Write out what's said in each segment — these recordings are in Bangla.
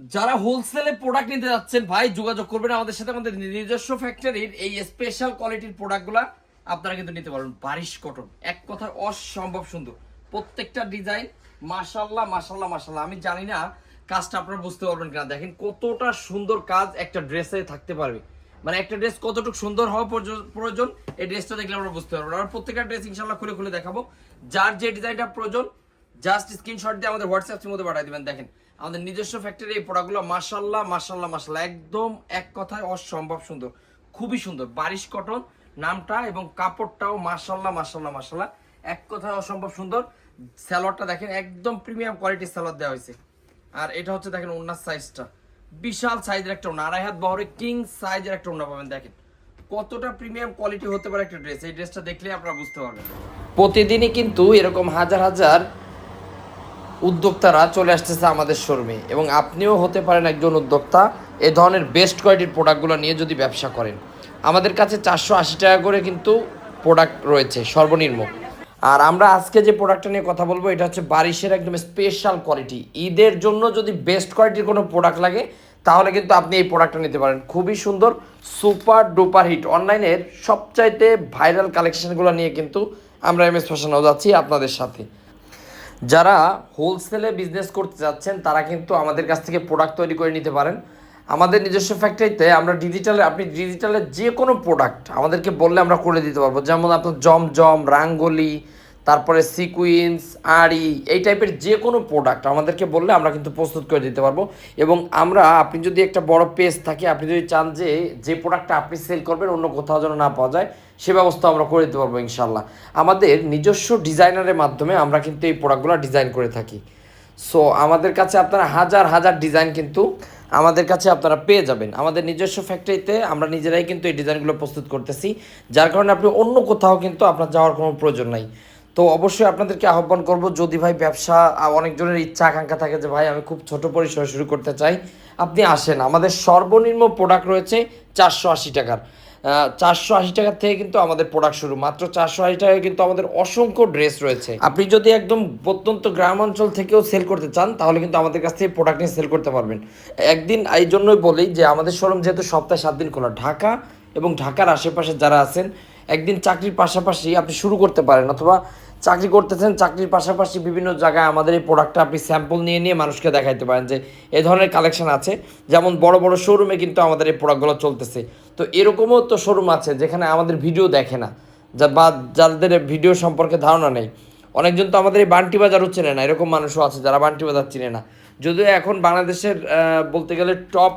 যারা হোলসেলে প্রোডাক্ট নিতে যাচ্ছেন, ভাই, যোগাযোগ করবেন আমাদের সাথে আমাদের নিজস্ব ফ্যাক্টরির এই স্পেশাল কোয়ালিটির প্রোডাক্টগুলা আপনারা কিন্তু নিতে পারবেন। বারিশ কটন এক কথায় অসম্ভব সুন্দর। প্রত্যেকটা ডিজাইন মাশাল্লাহ মাশাল্লাহ মাশাল্লাহ আমি জানি না কাজটা আপনারা বুঝতে পারবেন কিনা। দেখেন কতটা সুন্দর কাজ একটা ড্রেসে থাকতে পারবে। মানে একটা ড্রেস কতটুকু সুন্দর হওয়া প্রয়োজন- এই ড্রেসটা দেখলে আমরা বুঝতে পারব। আর প্রত্যেকটা ড্রেস ইনশাল্লাহ খুলে খুলে দেখাবো। যার যে ডিজাইনটা প্রয়োজন জাস্ট স্ক্রিনশট দিয়ে আমাদের হোয়াটসঅ্যাপের মধ্যে পাঠিয়ে দিবেন, দেখেন। আমাদের নিজস্ব ফ্যাক্টরি এই প্রোডাক্টগুলো মাশাল্লাহ মাশাল্লাহ মাশাল্লাহ একদম এক কথায় অসম্ভব সুন্দর, খুবই সুন্দর। বারিশ কটন, নামটা এবং কাপড়টাও মাশাল্লাহ মাশাল্লাহ মাশাল্লাহ এক কথায় অসম্ভব সুন্দর। স্যালোয়ারটা দেখেন, একদম প্রিমিয়াম কোয়ালিটির স্যালোয়ার দেওয়া হয়েছে। আর এটা হচ্ছে দেখেন ওনার সাইজটা বিশাল সাইজের একটা ওনা আড়াই হাত বহরে কিং সাইজের একটা ওনা পাবেন, দেখেন। কতটা প্রিমিয়াম কোয়ালিটি হতে পারে একটা ড্রেস এই ড্রেসটা দেখলে আপনারা বুঝতে পারবেন। প্রতিদিনই কিন্তু এরকম হাজার হাজার উদ্যোক্তারা চলে আসতেছে আমাদের শোরুমে এবং আপনিও হতে পারেন একজন উদ্যোক্তা। এ ধরনের বেস্ট কোয়ালিটির প্রোডাক্টগুলো নিয়ে যদি ব্যবসা করেন। আমাদের কাছে চারশো আশি টাকা করে কিন্তু প্রোডাক্ট রয়েছে, সর্বনিম্ন। আর আমরা আজকে যে প্রোডাক্টটা নিয়ে কথা বলব, এটা হচ্ছে বারিশের একদম স্পেশাল কোয়ালিটি ঈদের জন্য যদি বেস্ট কোয়ালিটির কোনো প্রোডাক্ট লাগে, তাহলে কিন্তু আপনি এই প্রোডাক্টটা নিতে পারেন। খুবই সুন্দর সুপার ডুপার হিট অনলাইনের সবচাইতে ভাইরাল কালেকশনগুলো নিয়ে কিন্তু আমরা এম এস ফ্যাশন যাচ্ছি আপনাদের সাথে। যারা হোলসেলে বিজনেস করতে যাচ্ছেন তারা কিন্তু আমাদের কাছ থেকে প্রোডাক্ট তৈরি করে নিতে পারেন। আমাদের নিজস্ব ফ্যাক্টরিতে আমরা ডিজিটালে আপনি ডিজিটালে যে কোনো প্রোডাক্ট আমাদেরকে বললে আমরা করে দিতে পারব। যেমন আপনার জমজম, রাঙ্গলি তারপরে সিকুইন্স আড়ি, এই টাইপের যে কোনো প্রোডাক্ট আমাদেরকে বললে আমরা কিন্তু প্রস্তুত করে দিতে পারব। এবং আমরা, আপনি যদি একটা বড় পেজ থাকে, আপনি যদি চান যে যে প্রোডাক্টটা আপনি সেল করবেন, অন্য কোথাও যেন না পাওয়া যায়, সে ব্যবস্থা আমরা করে দিতে পারব ইনশাল্লাহ আমাদের নিজস্ব ডিজাইনারের মাধ্যমে আমরা কিন্তু এই প্রোডাক্টগুলো ডিজাইন করে থাকি। সো আমাদের কাছে আপনারা হাজার হাজার ডিজাইন কিন্তু আমাদের কাছে আপনারা পেয়ে যাবেন। আমাদের নিজস্ব ফ্যাক্টরিতে আমরা নিজেরাই কিন্তু এই ডিজাইনগুলো প্রস্তুত করতেছি। যার কারণে আপনি অন্য কোথাও কিন্তু আপনার যাওয়ার কোনো প্রয়োজন নাই। তো অবশ্যই আপনাদেরকে আহ্বান করব, যদি ভাই ব্যবসা অনেকজনের ইচ্ছা, আকাঙ্ক্ষা থাকে যে, ভাই, আমি খুব ছোট পরিসরে শুরু করতে চাই আপনি আসেন। আমাদের সর্বনিম্ন প্রোডাক্ট রয়েছে চারশো আশি টাকার। চারশো আশি টাকার থেকে কিন্তু আমাদের প্রোডাক্ট শুরু। মাত্র চারশো আশি টাকায় কিন্তু আমাদের অসংখ্য ড্রেস রয়েছে। আপনি যদি একদম প্রত্যন্ত গ্রাম অঞ্চল থেকেও সেল করতে চান, তাহলে কিন্তু আমাদের কাছ থেকে প্রোডাক্ট নিয়ে সেল করতে পারবেন। একদিন এই জন্যই বলি যে, আমাদের শোরুম যেহেতু সপ্তাহে সাত দিন খোলা। ঢাকা এবং ঢাকার আশেপাশে যারা আছেন একদিন চাকরির পাশাপাশি আপনি শুরু করতে পারেন অথবা চাকরি করতেছেন, চাকরির পাশাপাশি বিভিন্ন জায়গায় আমাদের এই প্রোডাক্টটা আপনি স্যাম্পল নিয়ে নিয়ে মানুষকে দেখাইতে পারেন যে এ ধরনের কালেকশন আছে। যেমন বড় বড় শোরুমে কিন্তু আমাদের এই প্রোডাক্টগুলো চলতেছে। তো এরকমও তো শোরুম আছে যেখানে আমাদের ভিডিও দেখে না, যা বা যাদের ভিডিও সম্পর্কে ধারণা নেই। অনেকজন তো আমাদের এই বান্টি বাজারও চেনে না, এরকম মানুষও আছে যারা বান্টি বাজার চিনে না। যদিও এখন বাংলাদেশের বলতে গেলে টপ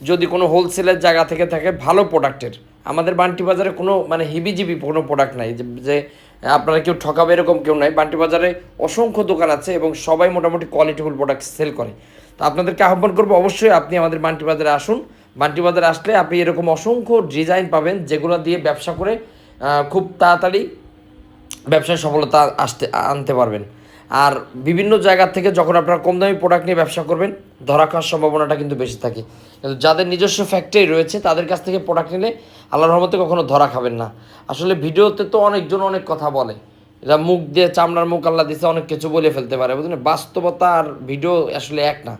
যদি কোনো হোলসেলের জায়গা থেকে থাকে, ভালো প্রোডাক্টের আমাদের বান্টি বাজারে কোনো মানে হিবিজিবি কোনো প্রোডাক্ট নাই। যে আপনারা কেউ ঠকাবে এরকম কেউ নাই। বান্টি বাজারে অসংখ্য দোকান আছে এবং সবাই মোটামুটি কোয়ালিটিফুল প্রোডাক্ট সেল করে। তো আপনাদেরকে আহ্বান করব, অবশ্যই আপনি আমাদের বান্টি বাজারে আসুন। বান্টি বাজারে আসলে আপনি এরকম অসংখ্য ডিজাইন পাবেন, যেগুলো দিয়ে ব্যবসা করে খুব তাড়াতাড়ি ব্যবসায় সফলতা আসতে, আনতে পারবেন। আর বিভিন্ন জায়গা থেকে যখন আপনারা কম দামি প্রোডাক্ট নিয়ে ব্যবসা করবেন ধরা খাওয়ার সম্ভাবনাটা কিন্তু বেশি থাকে। কিন্তু যাদের নিজস্ব ফ্যাক্টরি রয়েছে, তাদের কাছ থেকে প্রোডাক্ট নিলে আল্লাহর রহমতে কখনো ধরা খাবেন না। আসলে ভিডিওতে তো অনেকজন অনেক কথা বলে। এটা মুখ দিয়ে চামড়ার মুখ আল্লাহ দিছে, অনেক কিছু বলে ফেলতে পারে, বুঝলেন? বাস্তবতা আর ভিডিও আসলে এক না।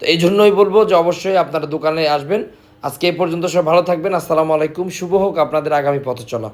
তো এই জন্যই বলব যে অবশ্যই আপনারা দোকানে আসবেন। আজকে এই পর্যন্ত সব ভালো থাকবেন। আসসালামু আলাইকুম। শুভ হোক আপনাদের আগামী পথ চলা